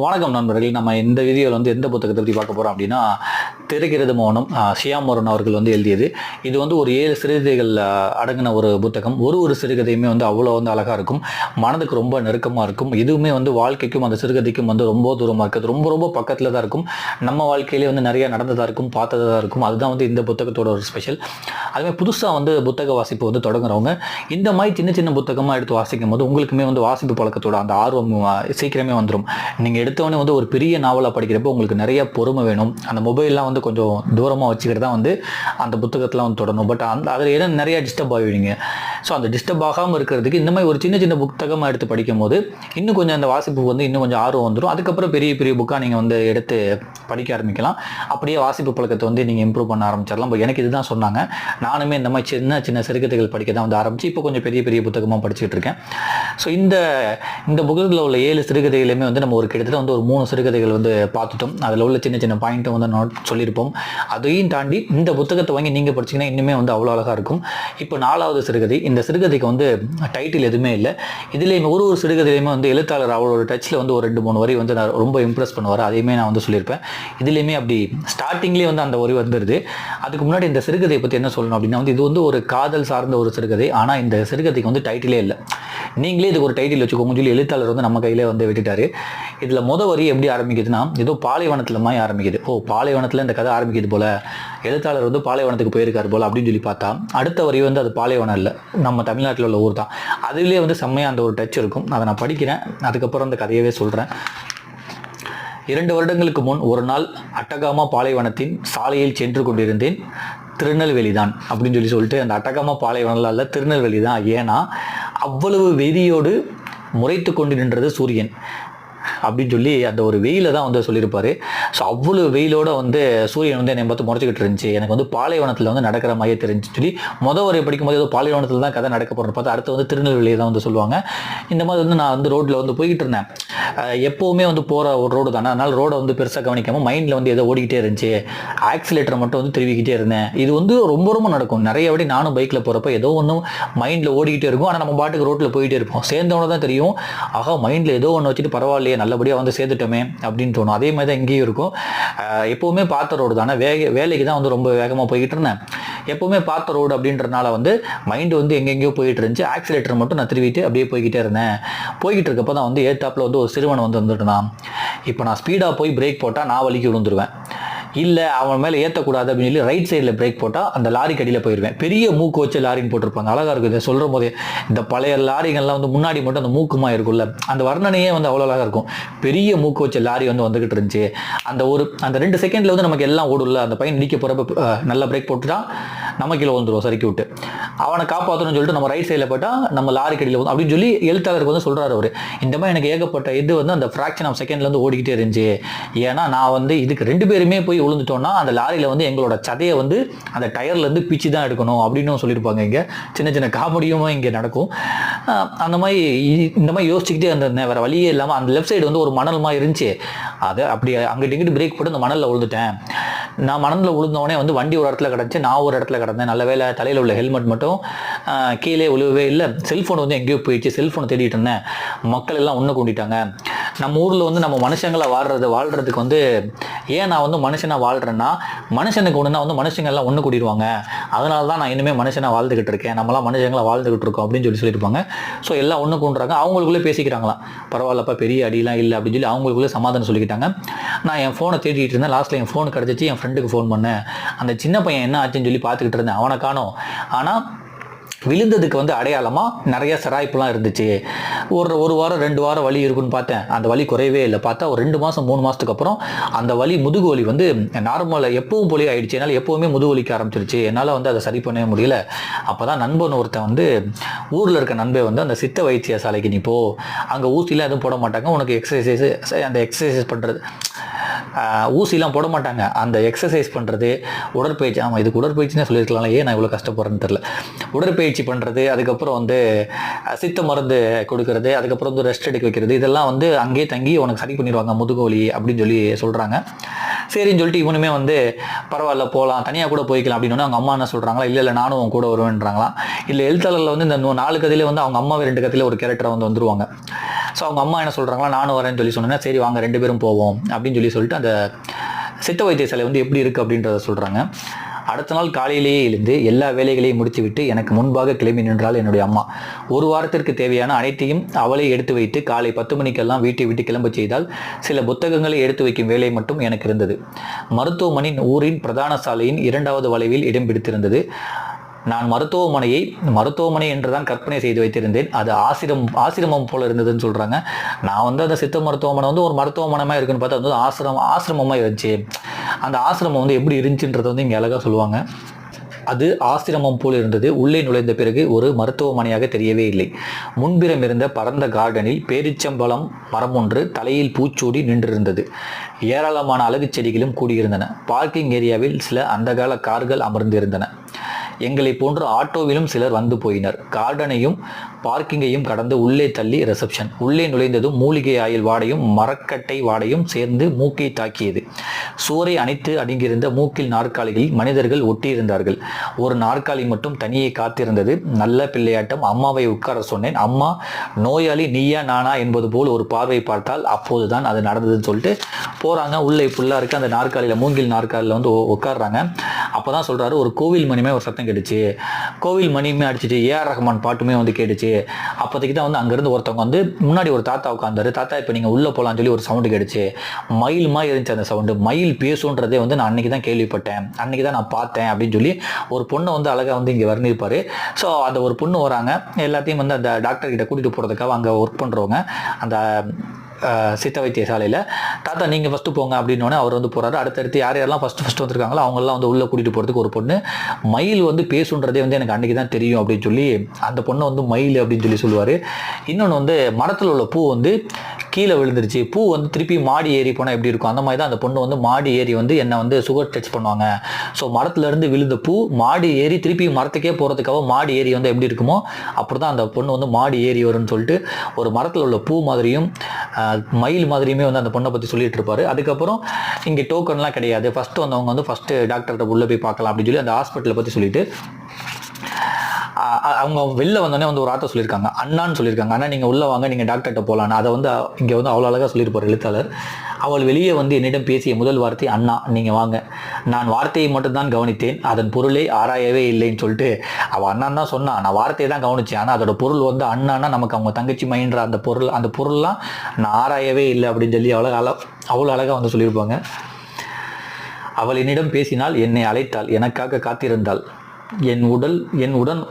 வணக்கம் நண்பர்கள். நம்ம இந்த வீடியோவில் வந்து எந்த புத்தகத்தை பற்றி பார்க்க போகிறோம் அப்படின்னா திருகிறது மௌனம் ஷியாமோரன் அவர்கள் வந்து எழுதியது. இது வந்து ஒரு ஏழு சிறுகதைகள் அடங்கின ஒரு புத்தகம். ஒரு ஒரு சிறுகதையுமே வந்து அவ்வளோ வந்து அழகாக இருக்கும். மனதுக்கு ரொம்ப நெருக்கமாக இருக்கும். இதுவுமே வந்து வாழ்க்கைக்கும் அந்த சிறுகதைக்கும் வந்து ரொம்ப தூரமாக இருக்குது. ரொம்ப ரொம்ப பக்கத்தில் தான் இருக்கும். நம்ம வாழ்க்கையிலே வந்து நிறையா நடந்ததாக இருக்கும் பார்த்ததாக இருக்கும். அதுதான் வந்து இந்த புத்தகத்தோட ஒரு ஸ்பெஷல். அதுமாதிரி புதுசாக வந்து புத்தக வாசிப்பு வந்து தொடங்குறவங்க இந்த மாதிரி சின்ன சின்ன புத்தகமாக எடுத்து வாசிக்கும் போது உங்களுக்குமே வந்து வாசிப்பு பழக்கத்தோட அந்த ஆர்வம் சீக்கிரமே வந்துடும் நீங்கள் எடுத்தவொடனே வந்து ஒரு பெரிய நாவலாக படிக்கிறப்போ உங்களுக்கு நிறைய பொறுமை வேணும். அந்த மொபைல்லாம் வந்து கொஞ்சம் தூரமாக வச்சுக்கிட்டு தான் வந்து அந்த புத்தகத்தெலாம் வந்து தொடரணும். பட் அந்த அதில் ஏன்னா நிறைய டிஸ்டர்ப் ஆகிடுவீங்க ஸோ அந்த டிஸ்டர்ப் ஆகாமல் இருக்கிறதுக்கு இந்த மாதிரி ஒரு சின்ன சின்ன புத்தகமாக எடுத்து படிக்கும் போது இன்னும் கொஞ்சம் அந்த வாசிப்பு வந்து இன்னும் கொஞ்சம் ஆர்வம் வந்துடும் அதுக்கப்புறம் பெரிய பெரிய புக்காக நீங்கள் வந்து எடுத்து படிக்க ஆரம்பிக்கலாம். அப்படியே வாசிப்பு பழக்கத்தை வந்து நீங்கள் இம்ப்ரூவ் பண்ண ஆரம்பிச்சிடலாம். பட் எனக்கு இதுதான் சொன்னாங்க. நானுமே இந்த மாதிரி சின்ன சின்ன சிறுகதைகள் படிக்க தான் வந்து ஆரம்பிச்சு இப்போ கொஞ்சம் பெரிய பெரிய புத்தகமாக படிச்சுட்டு இருக்கேன். ஸோ இந்த இந்த புத்தகத்தில் உள்ள ஏழு சிறுகதைகளுமே வந்து நம்ம ஒரு கிட்டத்தட்ட வந்து ஒரு மூணு சிறுகதைகள் வந்து பார்த்துட்டோம். அதில் உள்ள சின்ன சின்ன பாயிண்ட்டும் வந்து நோட் சொல்லியிருப்போம். அதையும் தாண்டி இந்த புத்தகத்தை வாங்கி நீங்கள் படிச்சீங்கன்னா இன்னுமே வந்து அவ்வளோ அழகாக இருக்கும். இப்போ நாலாவது சிறுகதை. இந்த சிறுகதைக்கு வந்து டைட்டில் எதுவுமே இல்லை. இதுலேயுமே ஒரு ஒரு சிறுகதையிலுமே வந்து எழுத்தாளர் அவளோட டச்சில் வந்து ஒரு ரெண்டு மூணு வரி வந்து நான் ரொம்ப இம்ப்ரெஸ் பண்ணுவார். அதையுமே நான் வந்து சொல்லியிருப்பேன். இதுலேயுமே அப்படி ஸ்டார்டிங்லேயே வந்து அந்த வரி வந்துடுது அதுக்கு முன்னாடி இந்த சிறுகதையை பற்றி என்ன சொல்லணும் அப்படின்னா வந்து இது வந்து ஒரு காதல் சார்ந்த ஒரு சிறுகதை. ஆனால் இந்த சிறுகதைக்கு வந்து டைட்டிலே இல்லை. நீங்களே இதுக்கு ஒரு டைட்டில் வச்சுக்கோங்க சொல்லி எழுத்தாளர் வந்து நம்ம கையிலே வந்து விட்டுட்டாரு. இதில் முத வரி எப்படி ஆரம்பிக்குதுன்னா ஏதோ பாலைவனத்தில் மாதிரி ஆரம்பிக்குது. ஓ பாலைவனத்தில் இந்த கதை ஆரம்பிக்குது போல. எழுத்தாளர் வந்து பாலைவனத்துக்கு போயிருக்காரு போல அப்படின்னு சொல்லி பார்த்தா அடுத்த வரி வந்து அது பாலைவனம் இல்லை. நம்ம தமிழ்நாட்டில் உள்ள ஊர் தான். அதுலேயே வந்து செம்மையாக அந்த ஒரு டச் இருக்கும். அதை நான் படிக்கிறேன். அதுக்கப்புறம் அந்த கதையவே சொல்கிறேன் இரண்டு வருடங்களுக்கு முன் ஒரு நாள் அட்டகாமா பாலைவனத்தின் சாலையில் சென்று கொண்டிருந்தேன். திருநெல்வேலி தான் அப்படின்னு சொல்லி சொல்லிட்டு அந்த அட்டகாமா பாலைவனம் இல்லை திருநெல்வேலி தான் ஏன்னா அவ்வளவு வெறியோடு முறைத்து கொண்டு நின்றது சூரியன். அப்படின்னு சொல்லி அந்த ஒரு வெயில தான் வந்து சொல்லியிருப்பாரு. ஸோ அவ்வளோ வெயிலோட வந்து சூரியன் வந்து என்னை பார்த்து முறைச்சிக்கிட்டு இருந்துச்சு. எனக்கு வந்து பாலைவனத்தில் வந்து நடக்கிற மாதிரியே தெரிஞ்சு சொல்லி மொதல் வரை படிக்கும்போது ஏதோ பாலைவனத்தில் தான் கதை நடக்க போகிறோம் பார்த்து அடுத்து வந்து திருநெல்வேலியை தான் வந்து சொல்லுவாங்க. இந்த மாதிரி வந்து நான் வந்து ரோட்டில் வந்து போய்கிட்டு இருந்தேன். எப்போவுமே வந்து போகிற ஒரு ரோடு தானே. அதனால் ரோடை வந்து பெருசாக கவனிக்காமல் மைண்டில் வந்து ஏதோ ஓடிக்கிட்டே இருந்துச்சு. ஆக்சிலேட்டரை மட்டும் வந்து திருவிக்கிட்டே இருந்தேன். இது வந்து ரொம்ப ரொம்ப நடக்கும். நிறைய வாட்டி நானும் பைக்கில் போகிறப்ப ஏதோ ஒன்றும் மைண்டில் ஓடிக்கிட்டே இருக்கும். ஆனால் நம்ம பாட்டுக்கு ரோட்டில் போயிட்டே இருப்போம். சேர்ந்தவனே தான் தெரியும். ஆகா மைண்டில் ஏதோ ஒன்று வச்சுட்டு பரவாயில்லையே நல்லபடியாக வந்து சேர்த்துட்டோமே அப்படின்னு தோணும். அதே மாதிரி தான் இங்கேயும் இருக்கும். எப்போவுமே பார்த்த ரோடு தானே. வேக வேலைக்கு தான் வந்து ரொம்ப வேகமாக போய்கிட்டு இருந்தேன். எப்போவுமே பார்த்த ரோடு அப்படின்றனால வந்து மைண்டு வந்து எங்கெங்கேயோ போயிட்டு இருந்துச்சு. ஆக்சிலேட்டர் மட்டும் நான் திருவிட்டு அப்படியே போய்கிட்டே இருந்தேன். போய்கிட்டு இருக்கப்போ தான் வந்து ஏத்தாப்பில் வந்து ஒரு சிறுவன் வந்து வந்துட்டுனான் இப்போ நான் ஸ்பீடாக போய் பிரேக் போட்டால் நான் வலிக்கு விழுந்துருவேன். இல்லை அவன் மேலே ஏற்றக்கூடாது அப்படின்னு சொல்லி ரைட் சைடில் பிரேக் போட்டால் அந்த லாரி கடியில் போயிடுவேன் பெரிய மூக்கு வச்சு லாரின்னு போட்டிருப்பாங்க. அழகாக இருக்குது இதை சொல்கிற போதே இந்த பழைய லாரிகள்லாம் வந்து முன்னாடி மட்டும் அந்த மூக்குமா இருக்கும்ல. அந்த வர்ணனையே வந்து அவ்வளோ அழகாக இருக்கும். பெரிய மூக்கு வச்ச லாரி வந்து வந்துகிட்டு இருந்துச்சு. அந்த ஒரு அந்த ரெண்டு செகண்டில் வந்து நமக்கு எல்லாம் ஓடும்ல. அந்த பையன் நிற்க போகிறப்ப நல்லா பிரேக் போட்டுட்டா நம்ம கீழே வந்துடுவோம் சறுக்கி விட்டு. அவனை காப்பாற்றணும்னு சொல்லிட்டு நம்ம ரைட் சைடில் போட்டால் நம்ம லாரி கடியில் வந்து அப்படின்னு சொல்லி எழுத்தாளருக்கு வந்து சொல்கிறார் அவர். இந்த மாதிரி எனக்கு ஏகப்பட்ட இது வந்து அந்த ஃப்ராக்ஷன் ஆஃப் செகண்ட்ல வந்து ஓடிக்கிட்டே இருந்துச்சு. ஏன்னா நான் வந்து இதுக்கு ரெண்டு பேருமே போய் விழுந்துட்டோம்னா அந்த லாரியில் வந்து எங்களோட சதையை வந்து அந்த டயர்லேருந்து பிச்சு தான் எடுக்கணும் அப்படின்னு சொல்லியிருப்பாங்க இங்கே. சின்ன சின்ன காமெடியும் இங்கே நடக்கும். அந்த மாதிரி இந்த மாதிரி யோசிச்சுக்கிட்டே அந்த வேறு வழியே இல்லாமல் அந்த லெஃப்ட் சைடு வந்து ஒரு மணல் மாதிரி இருந்துச்சு. அதை அப்படி அங்கிட்டு இங்கிட்டு பிரேக் போட்டு அந்த மணலில் விழுந்துட்டேன். நான் மணலில் விழுந்தோடனே வந்து வண்டி ஒரு இடத்துல கிடந்துச்சு. நான் ஒரு இடத்துல கிடந்தேன். நல்ல வேளை தலையில் உள்ள ஹெல்மெட் மட்டும் கீழே விழுவவே இல்லை. செல்ஃபோன் வந்து எங்கேயோ போயிடுச்சு. செல்ஃபோனை தேடிட்டு இருந்தேன். மக்கள் எல்லாம் ஒன்று கூட்டிட்டாங்க. நம்ம ஊரில் வந்து நம்ம மனுஷங்களை வாழ்றது வாழ்கிறதுக்கு வந்து ஏன் நான் வந்து மனுஷனை வாழ்கிறேன்னா மனுஷனுக்கு ஒன்றுனா வந்து மனுஷங்கள்லாம் ஒன்று கூடிடுவாங்க அதனால தான் நான் இனிமேல் மனுஷனை வாழ்ந்துக்கிட்டு இருக்கேன். நம்மளாம் மனுஷங்களாக வாழ்ந்துக்கிட்டு இருக்கோம் அப்படின்னு சொல்லி சொல்லியிருப்பாங்க. ஸோ எல்லாம் ஒன்று கூண்டுறாங்க அவங்களுக்குள்ளே பேசிக்கிறாங்களாம். பரவாயில்லப்பா பெரிய அடியெலாம் இல்லை அப்படின்னு சொல்லி அவங்களுக்குள்ளே சமாதானம் சொல்லிக்கிட்டாங்க. நான் என் ஃபோனை தேடிட்டு இருந்தேன். லாஸ்ட்டில் என் ஃபோன் கிடச்சிச்சு. என் ஃப்ரெண்டுக்கு ஃபோன் பண்ணேன். அந்த சின்ன பையன் என்ன ஆச்சுன்னு சொல்லி பார்த்துக்கிட்டு இருந்தேன். அவனை காணும். ஆனால் விழுந்ததுக்கு வந்து அடையாளமாக நிறைய சராய்ப்புலாம் இருந்துச்சு. ஒரு ஒரு வாரம் ரெண்டு வாரம் வலி இருக்குன்னு பார்த்தேன். அந்த வலி குறையவே இல்லை. பார்த்தா ஒரு ரெண்டு மாதம் மூணு மாதத்துக்கு அப்புறம் அந்த வலி முதுகு வலி வந்து நார்மலாக எப்பவும் போலி ஆயிடுச்சு. என்னால் எப்போவுமே முதுகு வலிக்க ஆரம்பிச்சிருச்சு. என்னால் வந்து அதை சரி பண்ணவே முடியல. அப்போ தான் நண்பன் ஒருத்தன் வந்து ஊரில் இருக்க நண்பே வந்து அந்த சித்த வைத்திய சாலைக்கு நீ போ. அங்கே ஊசிலாம் எதுவும் போட மாட்டாங்க. உனக்கு எக்ஸசைஸ் அந்த எக்ஸசைஸ் பண்ணுறது ஊசிலாம் போட மாட்டாங்க. அந்த எக்ஸசைஸ் பண்ணுறது உடற்பயிற்சி ஆமாம் இதுக்கு உடற்பயிற்சினே சொல்லியிருக்கலாம் ஏன் நான் இவ்வளோ கஷ்டப்படுறேன்னு தெரில உடற்பயிற்சி பண்ணுறது அதுக்கப்புறம் வந்து சித்த மருந்து கொடுக்கறது அதுக்கப்புறம் வந்து ரெஸ்ட் எடுக்க வைக்கிறது இதெல்லாம் வந்து அங்கேயே தங்கி உனக்கு சரி பண்ணிடுவாங்க முதுகு வலி அப்படின்னு சொல்லி சொல்கிறாங்க சரின்னு சொல்லிட்டு இவனுமே வந்து பரவாயில்ல போகலாம் தனியாக கூட போய்க்கலாம் அப்படின்னு அவங்க அம்மா என்ன சொல்கிறாங்களா இல்லை இல்லை நானும் உன் கூட வருவேன்றாங்களாம் இல்லை எழுத்தாளரில் வந்து இந்த நாலு கதையில வந்து அவங்க அம்மாவே ரெண்டு கதையில் ஒரு கேரக்டரை வந்து வந்துருவாங்க. ஸோ அவங்க அம்மா என்ன சொல்கிறாங்களா நானும் வரேன்னு சொல்லி சொன்னேன்னா சரி வாங்க ரெண்டு பேரும் போவோம் அப்படின்னு சொல்லி சொல்லிட்டு அந்த சித்த வைத்தியசாலை வந்து எப்படி இருக்குது அப்படின்றத சொல்கிறாங்க அடுத்த நாள் காலையிலேயே எழுந்து எல்லா வேலைகளையும் முடித்துவிட்டு எனக்கு முன்பாக கிளம்பி நின்றாள் என்னுடைய அம்மா. ஒரு வாரத்திற்கு தேவையான அனைத்தையும் அவளே எடுத்து வைத்து காலை பத்து மணிக்கெல்லாம் வீட்டை விட்டு கிளம்ப செய்தால் சில புத்தகங்களை எடுத்து வைக்கும் வேலை மட்டும் எனக்கு இருந்தது. மருத்துவமனையின் ஊரின் பிரதான சாலையின் இரண்டாவது வளைவில் இடம் பிடித்திருந்தது. நான் மருத்துவமனையை மருத்துவமனை என்றுதான் கற்பனை செய்து வைத்திருந்தேன். அது ஆசிரம் ஆசிரமம் போல இருந்ததுன்னு சொல்கிறாங்க நான் வந்து அந்த சித்த மருத்துவமனை வந்து ஒரு மருத்துவமனமா இருக்குன்னு பார்த்தா வந்து ஆசிரமம் ஆசிரமமாக இருந்துச்சு. அந்த ஆசிரமம் வந்து எப்படி இருந்துச்சுன்றதை வந்து இங்கே அழகாக சொல்லுவாங்க. அது ஆசிரமம் போல் இருந்தது. உள்ளே நுழைந்த பிறகு ஒரு மருத்துவமனையாக தெரியவே இல்லை. முன்பிறம் இருந்த பரந்த கார்டனில் பேரிச்சம்பழம் மரம் ஒன்று தலையில் பூச்சூடி நின்றிருந்தது. ஏராளமான அழகு செடிகளும் கூடியிருந்தன. பார்க்கிங் ஏரியாவில் சில அந்தகால கார்கள் அமர்ந்திருந்தன. எங்களை போன்று ஆட்டோவிலும் சிலர் வந்து போயினர். கார்டனையும் பார்க்கிங்கையும் கடந்து உள்ளே தள்ளி ரிசப்ஷன் உள்ளே நுழைந்ததும் மூலிகை ஆயில் வாடையும் மரக்கட்டை வாடையும் சேர்ந்து மூக்கை தாக்கியது. சுவரை அணைத்து அடுங்கியிருந்த மூக்கில் நாற்காலிகளில் மனிதர்கள் ஒட்டியிருந்தார்கள். ஒரு நாற்காலி மட்டும் தனியே காத்திருந்தது. நல்ல பிள்ளையாட்டம். அம்மாவை உட்கார சொன்னேன். அம்மா நோயாளி நீயா நானா? என்பது போல் ஒரு பார்வை பார்த்தால் அப்போதுதான் அது நடந்ததுன்னு சொல்லிட்டு போறாங்க. உள்ளே ஃபுல்லாக இருக்கு அந்த நாற்காலியில் மூங்கில் நாற்காலியில் வந்து உ- உட்கார்றாங்க. அப்பதான் சொல்றாரு ஒரு கோவில் மணிமே ஒரு சத்தம் கேட்டுச்சு. கோவில் மணியுமே அடிச்சிட்டு ஏஆர் ரஹ்மான் பாட்டுமே வந்து கேட்டுச்சு. அப்போதைக்கு தான் வந்து அங்கேருந்து ஒருத்தவங்க வந்து முன்னாடி ஒரு தாத்தா உட்காந்தாரு தாத்தா இப்போ நீங்கள் உள்ளே போகலான்னு சொல்லி ஒரு சவுண்டு கேட்டுச்சு. மயில் மாதிரி இருந்துச்சு அந்த சவுண்டு. மயில் பேசுன்றதே வந்து நான் அன்றைக்கி தான் கேள்விப்பட்டேன். அன்றைக்கி தான் நான் பார்த்தேன் அப்படின்னு சொல்லி ஒரு பொண்ணை வந்து அழகாக வந்து இங்கே வர்ணிருப்பார் ஸோ அந்த ஒரு பொண்ணு வராங்க. எல்லாத்தையும் வந்து அந்த டாக்டர் கிட்ட கூட்டிகிட்டு போகிறதுக்காக அங்கே ஒர்க் பண்ணுறவங்க அந்த சித்த வைத்தியசாலையில் தாத்தா நீங்கள் ஃபஸ்ட்டு போங்க அப்படின்னோடனே அவர் வந்து போகிறாரு அடுத்தடுத்து யார் யாரெல்லாம் ஃபஸ்ட்டு ஃபஸ்ட்டு வந்திருக்காங்களோ அவங்கெல்லாம் வந்து உள்ளே கூட்டிகிட்டு போகிறதுக்கு ஒரு பொண்ணு. மயில் வந்து பேசுன்றதே வந்து எனக்கு அன்றைக்கி தான் தெரியும் அப்படின்னு சொல்லி அந்த பொண்ணை வந்து மயில் அப்படின்னு சொல்லி சொல்லுவார். இன்னொன்று வந்து மரத்தில் உள்ள பூ வந்து கீழே விழுந்துருச்சு. பூ வந்து திருப்பி மாடி ஏறி போனால் எப்படி இருக்கும்? அந்த மாதிரி தான் அந்த பொண்ணு வந்து மாடி ஏறி வந்து என்னை வந்து சுகர் டச் பண்ணுவாங்க. ஸோ மரத்துலேருந்து விழுந்த பூ மாடி ஏறி திருப்பி மரத்துக்கே போகிறதுக்காக மாடி ஏறி வந்து எப்படி இருக்குமோ அப்படி தான் அந்த பொண்ணு வந்து மாடி ஏறி வரும்னு சொல்லிட்டு ஒரு மரத்தில் உள்ள பூ மாதிரியும் மயில் மாதிரியுமே வந்து அந்த பொண்ணை பற்றி சொல்லிட்டு இருப்பார். அதுக்கப்புறம் இங்கே டோக்கன்லாம் கிடையாது. ஃபஸ்ட்டு வந்தவங்க வந்து ஃபஸ்ட்டு டாக்டர்கிட்ட உள்ளே போய் பார்க்கலாம் அப்படின்னு சொல்லி அந்த ஹாஸ்பிட்டலை பற்றி சொல்லிட்டு அவங்க வெளில வந்தோடனே வந்து ஒரு ஆட்டை சொல்லியிருக்காங்க. அண்ணான்னு சொல்லியிருக்காங்க. ஆனால் நீங்கள் உள்ளே வாங்க நீங்கள் டாக்டர்கிட்ட போகலான்னு அதை வந்து இங்கே வந்து அவ்வளோ அழகாக சொல்லியிருப்பார் எழுத்தாளர். அவள் வெளியே வந்து என்னிடம் பேசிய முதல் வார்த்தை அண்ணா நீங்கள் வாங்க. நான் வார்த்தையை மட்டும்தான் கவனித்தேன். அதன் பொருளை ஆராயவே இல்லைன்னு சொல்லிட்டு அவள் அண்ணான் தான் சொன்னா. நான் வார்த்தையை தான் கவனிச்சேன். ஆனால் அதோட பொருள் வந்து அண்ணான்னா நமக்கு அவங்க தங்கச்சி மைன்ற அந்த பொருள் அந்த பொருள்லாம் நான் ஆராயவே இல்லை அப்படின்னு சொல்லி அவ்வளோ அழ அவ்வளோ அழகாக வந்து சொல்லியிருப்பாங்க. அவள் என்னிடம் பேசினால் என்னை அழைத்தாள் எனக்காக காத்திருந்தாள் என் உடல் என் உடன்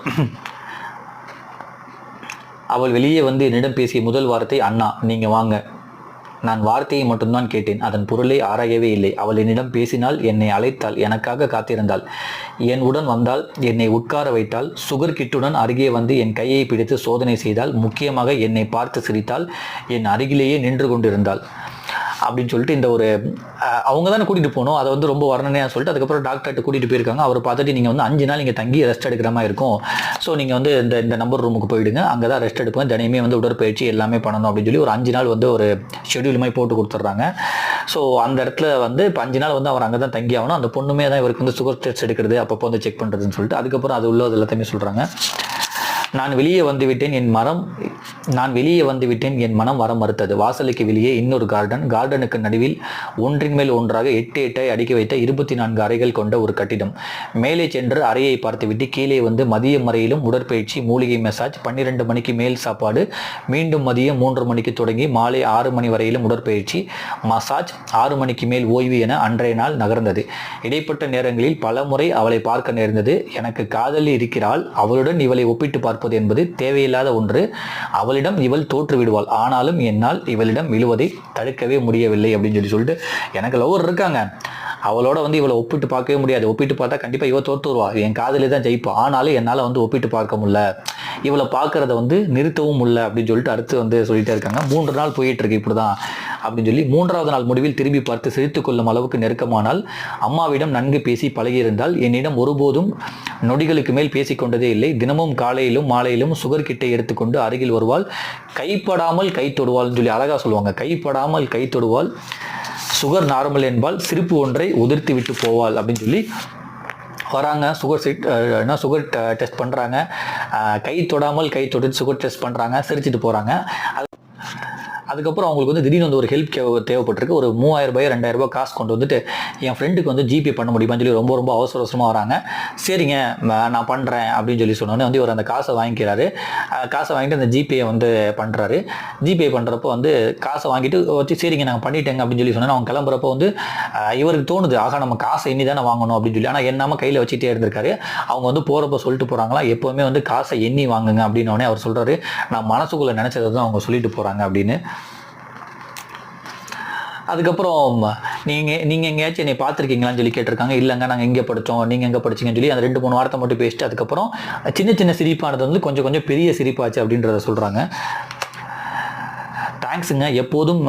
அவள் வெளியே வந்து என்னிடம் பேசிய முதல் வார்த்தை அண்ணா நீங்க வாங்க. நான் வார்த்தையை மட்டும்தான் கேட்டேன். அதன் பொருளை ஆராயவே இல்லை. அவள் என்னிடம் பேசினால் என்னை அழைத்தாள். எனக்காக காத்திருந்தாள். என் உடன் வந்தால் என்னை உட்கார வைத்தால் சுகர் கிட்டுடன் அருகே வந்து என் கையை பிடித்து சோதனை செய்தால் முக்கியமாக என்னை பார்த்து சிரித்தால் என் அருகிலேயே நின்று கொண்டிருந்தாள். அப்படின்னு சொல்லிட்டு இந்த ஒரு அவங்க தானே கூட்டிகிட்டு போகணும் அதை வந்து ரொம்ப வர்ணனையாக சொல்லிட்டு அதுக்கப்புறம் டாக்டர்கிட்ட கூட்டிகிட்டு போயிருக்காங்க. அவர் பார்த்துட்டு நீங்கள் வந்து அஞ்சு நாள் இங்கே தங்கி ரெஸ்ட் எடுக்கிற மாதிரி இருக்கும். ஸோ நீங்கள் வந்து இந்த இந்த நம்பர் ரூமுக்கு போயிடுங்க. அங்கே தான் ரெஸ்ட் எடுப்போம் தினையுமே வந்து உடற்பயிற்சி எல்லாமே பண்ணணும் அப்படின்னு சொல்லி ஒரு அஞ்சு நாள் வந்து ஒரு ஷெடியூல் மாதிரி போட்டு கொடுத்துட்றாங்க. ஸோ அந்த இடத்துல வந்து இப்போ அஞ்சு நாள் வந்து அவர் அங்கே தான் தங்கி ஆகணும். அந்த பொண்ணுமே தான் இவருக்கு வந்து சுகர் டெஸ்ட் எடுக்கிறது அப்பப்போ வந்து செக் பண்ணுறதுன்னு சொல்லிட்டு அதுக்கப்புறம் அது உள்ளது எல்லாத்தையுமே சொல்கிறாங்க நான் வெளியே வந்து விட்டேன் என் மரம் நான் வெளியே வந்து விட்டேன் என் மனம் வர மறுத்தது. வாசலுக்கு வெளியே இன்னொரு கார்டன் கார்டனுக்கு நடுவில் ஒன்றின் மேல் ஒன்றாக எட்டு எட்டை அடுக்கி வைத்த இருபத்தி நான்கு அறைகள் கொண்ட ஒரு கட்டிடம். மேலே சென்று அறையை பார்த்துவிட்டு கீழே வந்து மதியம் வரையிலும் உடற்பயிற்சி மூலிகை மசாஜ் பன்னிரெண்டு மணிக்கு மேல் சாப்பாடு மீண்டும் மதியம் மூன்று மணிக்கு தொடங்கி மாலை ஆறு மணி வரையிலும் உடற்பயிற்சி மசாஜ் ஆறு மணிக்கு மேல் ஓய்வு என அன்றைய நாள் நகர்ந்தது. இடைப்பட்ட நேரங்களில் பல முறை அவளை பார்க்க நேர்ந்தது. எனக்கு காதலி இருக்கிறாள். அவளுடன் இவளை ஒப்பிட்டு பார்ப்பது என்பது தேவையில்லாத ஒன்று. அவளிடம் இவள் தோற்று விடுவாள் ஆனாலும் என்னால் இவளிடம் விழுவதை தடுக்கவே முடியவில்லை அப்படின்னு சொல்லி சொல்லிட்டு எனக்கு லவர் இருக்காங்க. அவளோட வந்து இவளை ஒப்பிட்டு பார்க்கவே முடியாது. ஒப்பிட்டு பார்த்தா கண்டிப்பாக இவ தோற்று வருவா. என் காதலே தான் ஜெயிப்பா. ஆனாலும் என்னால் வந்து ஒப்பிட்டு பார்க்க முடியல. இவளை பார்க்குறத வந்து நிறுத்தவும் முடியல அப்படின்னு சொல்லிட்டு அடுத்து வந்து சொல்லிட்டே இருக்காங்க. மூன்று நாள் போயிட்டு இருக்கு இப்படிதான். அப்படின்னு சொல்லி மூன்றாவது நாள் முடிவில் திரும்பி பார்த்து சிரித்து கொள்ளும் அளவுக்கு நெருக்கமானால் அம்மாவிடம் நன்கு பேசி பழகியிருந்தால் என்னிடம் ஒருபோதும் நொடிகளுக்கு மேல் பேசிக்கொண்டதே இல்லை. தினமும் காலையிலும் மாலையிலும் சுகர் கிட்டை எடுத்துக்கொண்டு அருகில் வருவாள். கைப்படாமல் கை தொடுவாள்னு சொல்லி அழகா சொல்லுவாங்க. கைப்படாமல் கை தொடுவாள். சுகர் நார்மல் என்பால் சிரிப்பு ஒன்றை உதிர்த்து விட்டு போவாள் அப்படின்னு சொல்லி வராங்க. சுகர் செட் என்ன சுகர் டெஸ்ட் பண்ணுறாங்க கை தொடாமல் கை தொட்டு சுகர் டெஸ்ட் பண்ணுறாங்க சிரிச்சிட்டு போகிறாங்க அதுக்கப்புறம் அவங்களுக்கு வந்து திடீர்னு வந்து ஒரு ஹெல்ப் தேவைப்பட்டிருக்கு. ஒரு மூவாயிரம் ரூபாய் ரெண்டாயிரம் ரூபாய் காசு கொண்டு வந்துட்டு என் ஃப்ரெண்டுக்கு வந்து ஜிபே பண்ண முடியுமான்னு சொல்லி ரொம்ப ரொம்ப அவசர அவசரமாக வராங்க. சரிங்க நான் பண்ணுறேன் அப்படின்னு சொல்லி சொன்னோன்னே வந்து இவர் அந்த காசை வாங்கிக்கிறாரு. காசை வாங்கிட்டு அந்த ஜிபே வந்து பண்ணுறாரு ஜிபே பண்ணுறப்போ வந்து காசை வாங்கிட்டு வச்சு சரிங்க நாங்கள் பண்ணிட்டேங்க அப்படின்னு சொல்லி சொன்னேன் அவங்க கிளம்புறப்போ வந்து இவருக்கு தோணுது ஆகா நம்ம காசை எண்ணி தானே வாங்கணும் அப்படின்னு சொல்லி. ஆனால் எண்ணாமல் கையில் வச்சுட்டே இருந்திருக்காரு. அவங்க வந்து போகிறப்ப சொல்லிட்டு போகிறாங்களா எப்போவுமே வந்து காசை எண்ணி வாங்குங்க அப்படின்னோடனே அவர் சொல்கிறாரு நான் மனசுக்குள்ளே நினச்சதை தான் அவங்க சொல்லிட்டு போகிறாங்க அப்படின்னு. அதுக்கப்புறம் நீங்கள் நீங்கள் எங்கேயாச்சும் என்னை பார்த்துருக்கீங்களான்னு சொல்லி கேட்டிருக்காங்க. இல்லைங்க நாங்கள் எங்கே படித்தோம் நீங்கள் எங்கே படிச்சீங்கன்னு சொல்லி அந்த ரெண்டு மூணு வார்த்தை மட்டும் பேசிட்டு அதுக்கப்புறம் சின்ன சின்ன சிரிப்பானது வந்து கொஞ்சம் கொஞ்சம் பெரிய சிரிப்பாச்சு அப்படின்றத சொல்கிறாங்க தேங்க்ஸுங்க எப்போதும்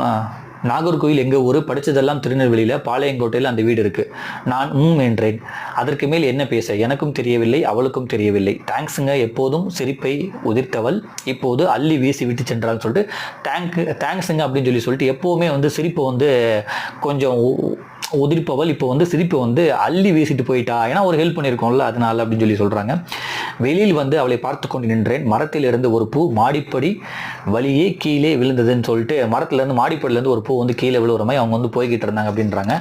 நாகர்கோயில் எங்கள் ஊர்? படித்ததெல்லாம் திருநெல்வேலியில் பாளையங்கோட்டையில் அந்த வீடு இருக்குது நான் ம் என்றேன். அதற்கு மேல் என்ன பேச? எனக்கும் தெரியவில்லை அவளுக்கும் தெரியவில்லை. தேங்க்ஸுங்க எப்போதும் சிரிப்பை உதிர்த்தவள். இப்போது அள்ளி வீசி விட்டு சென்றான்னு சொல்லிட்டு தேங்க் தேங்க்ஸுங்க அப்படின்னு சொல்லி சொல்லிட்டு எப்போவுமே வந்து சிரிப்பை வந்து கொஞ்சம் ஒதிர்ப்பவள் உதிர்ப்பவள் இப்போ வந்து சிரிப்பை வந்து அள்ளி வீசிட்டு போயிட்டா? ஏன்னா ஒரு ஹெல்ப் பண்ணியிருக்கோம்ல அதனால அப்படின்னு சொல்லி சொல்கிறாங்க வெளியில் வந்து அவளை பார்த்து கொண்டு நின்றேன். மரத்தில் இருந்து ஒரு பூ மாடிப்படி வழியே கீழே விழுந்ததுன்னு சொல்லிட்டு மரத்துலேருந்து மாடிப்படியிலேருந்து ஒரு பூ வந்து கீழே விழுவுற மாதிரி அவங்க வந்து போய்கிட்டு இருந்தாங்க அப்படின்றாங்க.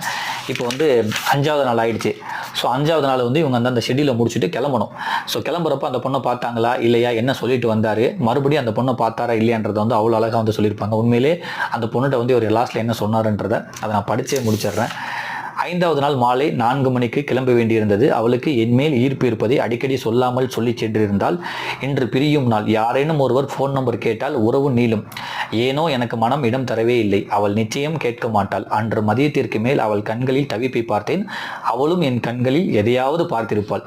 இப்போ வந்து அஞ்சாவது நாள் ஆயிடுச்சு. ஸோ அஞ்சாவது நாள் வந்து இவங்க வந்து அந்த ஷெடியூலை முடிச்சுட்டு கிளம்பணும். ஸோ கிளம்புறப்ப அந்த பொண்ணை பார்த்தாங்களா? இல்லையா? என்ன சொல்லிட்டு வந்தார்? மறுபடியும் அந்த பொண்ணை பார்த்தாரா? இல்லையான்றதை வந்து அவ்வளோ அழகாக வந்து சொல்லியிருப்பாங்க. உண்மையிலே அந்த பொண்ணுகிட்ட வந்து ஒரு லாஸ்ட்டில் என்ன சொன்னாருன்றதை அதை நான் படித்தே முடிச்சிடுறேன். ஐந்தாவது நாள் மாலை நான்கு மணிக்கு கிளம்ப வேண்டியிருந்தது. அவளுக்கு என்மேல் ஈர்ப்பு இருப்பதை அடிக்கடி சொல்லாமல் சொல்லி சென்றிருந்தால் இன்று பிரியும் நாள். யாரேனும் ஒருவர் ஃபோன் நம்பர் கேட்டால் உறவு நீளும். ஏனோ எனக்கு மனம் இடம் தரவே இல்லை. அவள் நிச்சயம் கேட்க மாட்டாள். அன்று மதியத்திற்கு மேல் அவள் கண்களில் தவிப்பை பார்த்தேன். அவளும் என் கண்களில் எதையாவது பார்த்திருப்பாள்.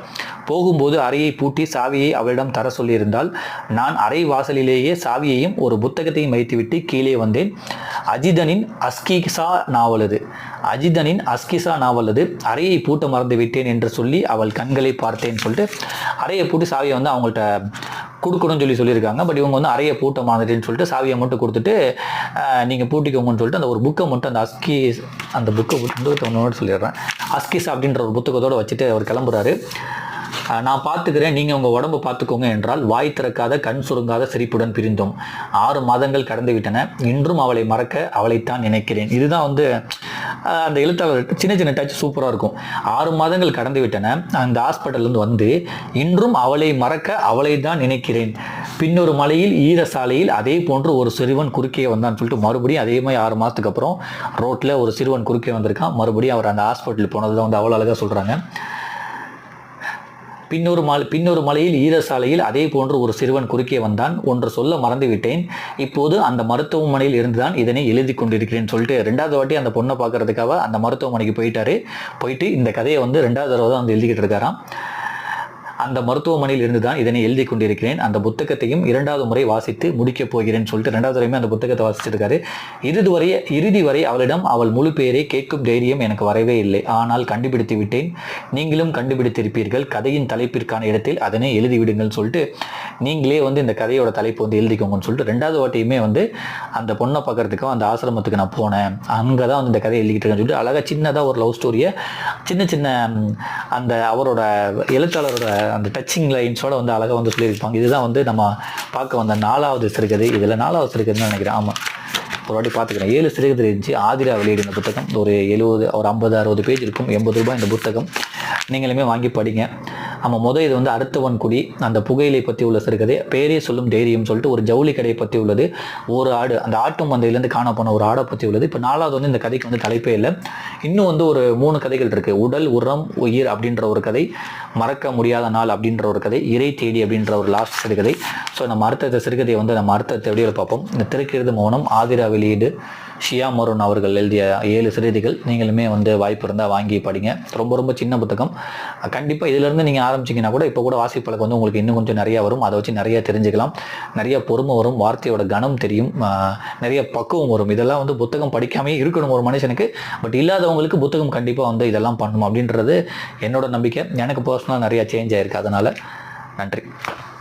போகும்போது அறையை பூட்டி சாவியை அவளிடம் தர சொல்லியிருந்தால் நான் அறை வாசலிலேயே சாவியையும் ஒரு புத்தகத்தையும் வைத்துவிட்டு கீழே வந்தேன். அஜிதனின் அஸ்கிசா நாவலது. அஜிதனின் நாவல் அது அறையை பூட்ட மறந்து விட்டேன் என்று சொல்லி அவள் கண்களை பார்த்தேன்னு சொல்லிட்டு அறையை பூட்டி சாவியை வந்து அவங்கள்ட்ட கொடுக்கணும்னு சொல்லி சொல்லியிருக்காங்க. பட் இவங்க வந்து அறையை பூட்ட மறந்துட்டேன்னு சொல்லிட்டு சாவியை மட்டும் கொடுத்துட்டு நீங்கள் பூட்டிக்கோங்கன்னு சொல்லிட்டு அந்த ஒரு புக்கை மட்டும் அந்த அஸ்கி அந்த புக்கை புத்தகத்தை ஒன்று சொல்லிடுறேன். அஸ்கிஸ் அப்படின்ற ஒரு புத்தகத்தோடு வச்சுட்டு அவர் கிளம்புறாரு. நான் பார்த்துக்கிறேன். நீங்கள் உங்கள் உடம்பு பார்த்துக்கோங்க என்றால் வாய் திறக்காத கண் சுருங்காத சிரிப்புடன் பிரிந்தோம். ஆறு மாதங்கள் கடந்து விட்டன. இன்றும் அவளை மறக்க அவளைத்தான் நினைக்கிறேன். இதுதான் வந்து அந்த எழுத்தாளர் சின்ன சின்ன டச் சூப்பராக இருக்கும். ஆறு மாதங்கள் கடந்து விட்டன. அந்த ஹாஸ்பிட்டல்லேருந்து வந்து இன்றும் அவளை மறக்க அவளை தான் நினைக்கிறேன். பின்னொரு மலையில் ஈர சாலையில் அதே போன்று ஒரு சிறுவன் குறுக்கே வந்தான்னு சொல்லிட்டு மறுபடியும் அதே மாதிரி ஆறு மாதத்துக்கு அப்புறம் ரோட்டில் ஒரு சிறுவன் குறுக்கே வந்திருக்கான். மறுபடியும் அவர் அந்த ஹாஸ்பிட்டல் போனது வந்து அவ்வளோ அழகாக சொல்கிறாங்க பின்னொரு மலை பின்னொரு மலையில் ஈரசாலையில் அதே போன்று ஒரு சிறுவன் குறுக்கே வந்தான். ஒன்று சொல்ல மறந்துவிட்டேன். இப்போது அந்த மருத்துவமனையில் இருந்துதான் இதனை எழுதி கொண்டிருக்கிறேன் சொல்லிட்டு ரெண்டாவது வாட்டி அந்த பொண்ணை பார்க்கறதுக்காக அந்த மருத்துவமனைக்கு போயிட்டாரு. போயிட்டு இந்த கதையை வந்து ரெண்டாவது தடவை தான் வந்து எழுதிக்கிட்டு இருக்காராம். அந்த மருத்துவமனையில் இருந்து தான் இதனை எழுதி கொண்டிருக்கிறேன். அந்த புத்தகத்தையும் இரண்டாவது முறை வாசித்து முடிக்கப் போகிறேன் சொல்லிட்டு ரெண்டாவது முறையுமே அந்த புத்தகத்தை வாசிச்சிருக்காரு. இறுதி வரை இறுதி வரை அவளிடம் அவள் முழு பெயரை கேட்கும் தைரியம் எனக்கு வரவே இல்லை. ஆனால் கண்டுபிடித்து விட்டேன். நீங்களும் கண்டுபிடித்திருப்பீர்கள். கதையின் தலைப்பிற்கான இடத்தில் அதனை எழுதிவிடுங்கள் சொல்லிட்டு நீங்களே வந்து இந்த கதையோட தலைப்பு வந்து எழுதிக்கோங்கன்னு சொல்லிட்டு ரெண்டாவது வாட்டியுமே வந்து அந்த பொண்ணை பார்க்கறதுக்கும் அந்த ஆசிரமத்துக்கு நான் போனேன். அங்கே தான் வந்து இந்த கதையை எழுதிக்கிட்டு இருக்கேன்னு சொல்லிட்டு அழகாக சின்னதாக ஒரு லவ் ஸ்டோரியை சின்ன சின்ன அந்த அவரோட எழுத்தாளரோட அந்த டச்சிங் லைன்ஸோட வந்து அழகாக வந்து சொல்லியிருப்பாங்க. இதுதான் வந்து நம்ம பார்க்க வந்த நாலாவது சிறுகதை. இதில் நாலாவது சிறுகதைன்னு நினைக்கிறேன். ஆமாம் ஒரு வாட்டி பார்த்துக்கிறேன். ஏழு சிறுகதை இருந்துச்சு. ஆதிரா வெளியீடு புத்தகம். ஒரு எழுபது ஒரு ஐம்பது அறுபது பேஜ் இருக்கும். எண்பது ரூபாய் இந்த புத்தகம். நீங்களுமே வாங்கி படிங்க. நம்ம முதல் இது வந்து அறுத்தவன் குடி. அந்த புகையிலை பற்றி உள்ள சிறுகதை பேரே சொல்லும் தைரியம் சொல்லிட்டு ஒரு ஜவுளி கடையை பற்றி உள்ளது. ஒரு ஆடு அந்த ஆட்டு மந்தையிலேருந்து காணப்போன ஒரு ஆடை பற்றி உள்ளது. இப்போ நாலாவது வந்து இந்த கதைக்கு வந்து தலைப்பே இல்லை. இன்னும் வந்து ஒரு மூணு கதைகள் இருக்குது உடல் உரம் உயிர் அப்படின்ற ஒரு கதை மறக்க முடியாத நாள் அப்படின்ற ஒரு கதை இறை தேடி அப்படின்ற ஒரு லாஸ்ட் சிறுகதை. ஸோ நம்ம அடுத்த சிறுகதையை வந்து நம்ம அடுத்த தேடியில் பார்ப்போம். இந்த திருக்கிறது மௌனம் ஆதிரா வெளியீடு ஷியா மருன் அவர்கள் எழுதிய ஏழு சிறுகதைகள் நீங்களுமே வந்து வாய்ப்பு இருந்தால் வாங்கி படிங்க. ரொம்ப ரொம்ப சின்ன புத்தகம். கண்டிப்பாக இதிலிருந்து நீங்கள் ஆரம்பிச்சிங்கன்னா கூட இப்போ கூட வாசிப்பழக்கம் வந்து உங்களுக்கு இன்னும் கொஞ்சம் நிறையா வரும். அதை வச்சு நிறைய தெரிஞ்சுக்கலாம். நிறைய பொறுமை வரும். வார்த்தையோட கனம் தெரியும். நிறைய பக்குவம் வரும். இதெல்லாம் வந்து புத்தகம் படிக்காமே இருக்கணும் ஒரு மனுஷனுக்கு. பட் இல்லாதவங்களுக்கு புத்தகம் கண்டிப்பாக வந்து இதெல்லாம் பண்ணணும் அப்படின்றது என்னோட நம்பிக்கை. எனக்கு பர்சனலாக நிறையா சேஞ்ச் ஆயிருக்கு. அதனால் நன்றி.